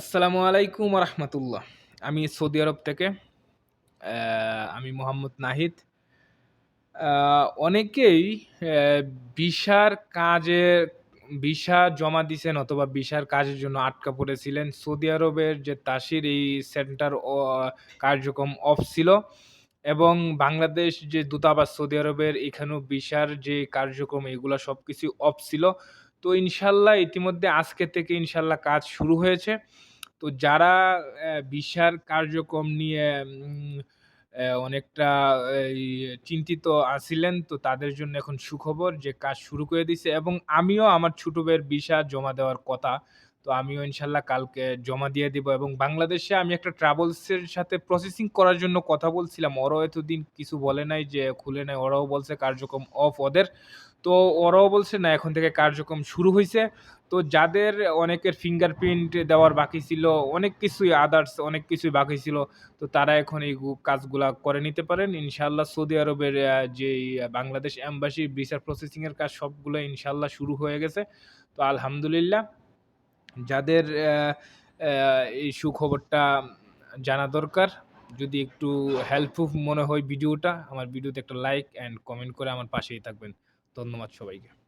আসসালামু আলাইকুম রহমতুল্লাহ আমি সৌদি আরব থেকে আমি মোহাম্মদ নাহিদ। অনেকেই ভিসার কাজে ভিসা জমা দিয়েছেন অথবা ভিসার কাজের জন্য আটকা পড়েছিলেন। সৌদি আরবের যে তাসির, এই সেন্টার কার্যক্রম অফ ছিল এবং বাংলাদেশ যে দূতাবাস সৌদি আরবের, এখানেও ভিসার যে কার্যক্রম, এগুলো সব কিছু অফ ছিল। তো ইনশাল্লাহ ইতিমধ্যে আজকে থেকে ইনশাল্লাহ কাজ শুরু হয়েছে। তো যারা বিশার কার্যক্রম নিয়ে অনেকটা চিন্তিত আছিলেন, তো তাদের জন্য এখন সুখবর যে কাজ শুরু করে দিছে এবং আমিও আমার ছোট ভাইয়ের বিষা জমা দেওয়ার কথা তো আমিও ইনশাল্লাহ কালকে জমা দিয়ে দিব এবং বাংলাদেশে আমি একটা ট্রাভেলসের সাথে প্রসেসিং করার জন্য কথা বলছিলাম। ওরাও এতদিন কিছু বলে নাই যে খুলে নাই। ওরাও বলছে কার্যক্রম অফ ওদের। তো ওরাও বলছে না এখন থেকে কার্যক্রম শুরু হয়েছে তো যাদের অনেকের ফিঙ্গারপ্রিন্ট দেওয়ার বাকি ছিল অনেক কিছুই আদার্স অনেক কিছুই বাকি ছিল তো তারা এখন এই কাজগুলা করে নিতে পারেন। ইনশাল্লাহ সৌদি আরবের আহ, যে বাংলাদেশ এম্বাসি ভিসা প্রসেসিংয়ের কাজ সবগুলো ইনশাল্লাহ শুরু হয়ে গেছে। তো আলহামদুলিল্লাহ। যাদের এই সুখবরটা জানা দরকার, যদি একটু হেল্পফুল মনে হয় ভিডিওটা, আমার ভিডিওতে একটা লাইক অ্যান্ড কমেন্ট করে আমার পাশেই থাকবেন। ধন্যবাদ সবাইকে।